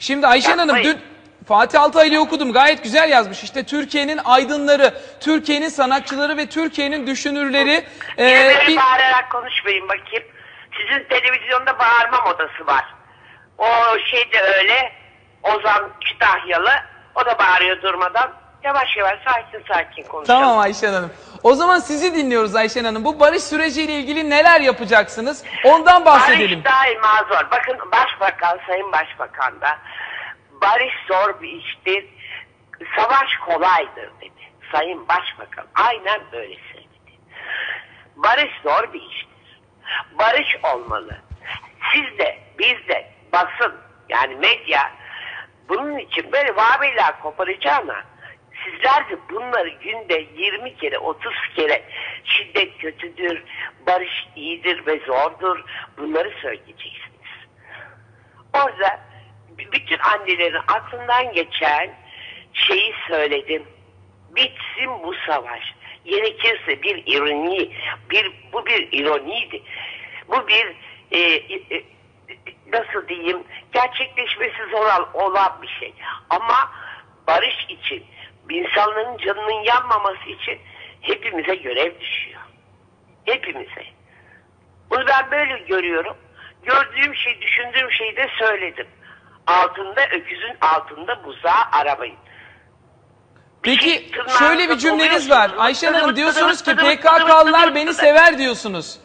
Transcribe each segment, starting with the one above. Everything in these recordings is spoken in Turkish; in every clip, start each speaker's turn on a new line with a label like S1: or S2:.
S1: Şimdi Ayşen Hanım dün Fatih Altaylı'yı okudum. Gayet güzel yazmış. İşte Türkiye'nin aydınları, Türkiye'nin sanatçıları ve Türkiye'nin düşünürleri e,
S2: Birileri
S1: bir-
S2: bağırarak konuşmayın bakayım. Sizin televizyonda bağırma modası var. O şey de öyle. Ozan Kütahyalı. O da bağırıyor durmadan. Yavaş yavaş sakin sakin konuşalım.
S1: Tamam Ayşen Hanım. O zaman sizi dinliyoruz Ayşen Hanım. Bu barış süreciyle ilgili neler yapacaksınız? Ondan bahsedelim.
S2: Barış daima zor. Bakın Başbakan, Sayın Başbakan da barış zor bir iştir. Savaş kolaydır dedi. Sayın Başbakan aynen böyle söyledi. Barış zor bir iştir. Barış olmalı. Siz de, biz de, basın yani medya bunun için böyle vabiler koparacağına sizler de bunları günde 20 kere 30 kere şiddet kötüdür, barış iyidir ve zordur bunları söyleyeceksiniz. Orada bütün annelerin aklından geçen şeyi söyledim. Bitsin bu savaş. Gerekirse bir ironi, bir bu bir ironiydi. Bu bir e, e, e, nasıl diyeyim gerçekleşmesi zor ol- olan bir şey. Ama barış için, insanların canının yanmaması için hepimize görev düşüyor. Hepimize. Bunu ben böyle görüyorum. Gördüğüm şey, düşündüğüm şeyi de söyledim. Altında, öküzün altında buzağı aramayın.
S1: Peki
S2: şey
S1: şöyle bir cümleniz var. Ayşen Hanım diyorsunuz ki PKK'lılar beni sever diyorsunuz.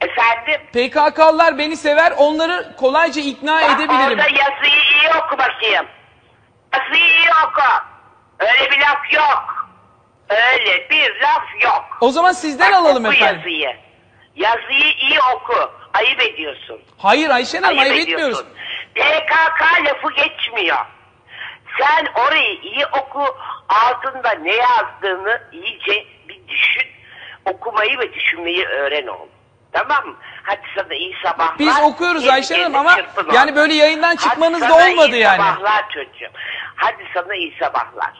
S2: Efendim?
S1: PKK'lılar beni sever, onları kolayca ikna
S2: Bak
S1: edebilirim.
S2: Orada yazıyı iyi oku bakayım. Yazıyı iyi oku. Öyle bir laf yok. Öyle bir laf yok.
S1: O zaman sizden
S2: Bak,
S1: alalım
S2: oku
S1: efendim.
S2: yazıyı. Yazıyı iyi oku. Ayıp ediyorsun.
S1: Hayır Ayşen Hanım ayıp etmiyoruz.
S2: ediyorsun. PKK lafı geçmiyor. Sen orayı iyi oku. Altında ne yazdığını iyice bir düşün. Okumayı ve düşünmeyi öğren oğlum. Tamam mı? Hadi sana iyi sabahlar.
S1: Biz okuyoruz
S2: Yeni
S1: Ayşen Hanım
S2: yeni
S1: ama
S2: çırpın
S1: yani böyle yayından
S2: Hadi
S1: çıkmanız da
S2: sana
S1: olmadı
S2: iyi
S1: yani.
S2: sabahlar çocuğum. Hadi sana iyi sabahlar.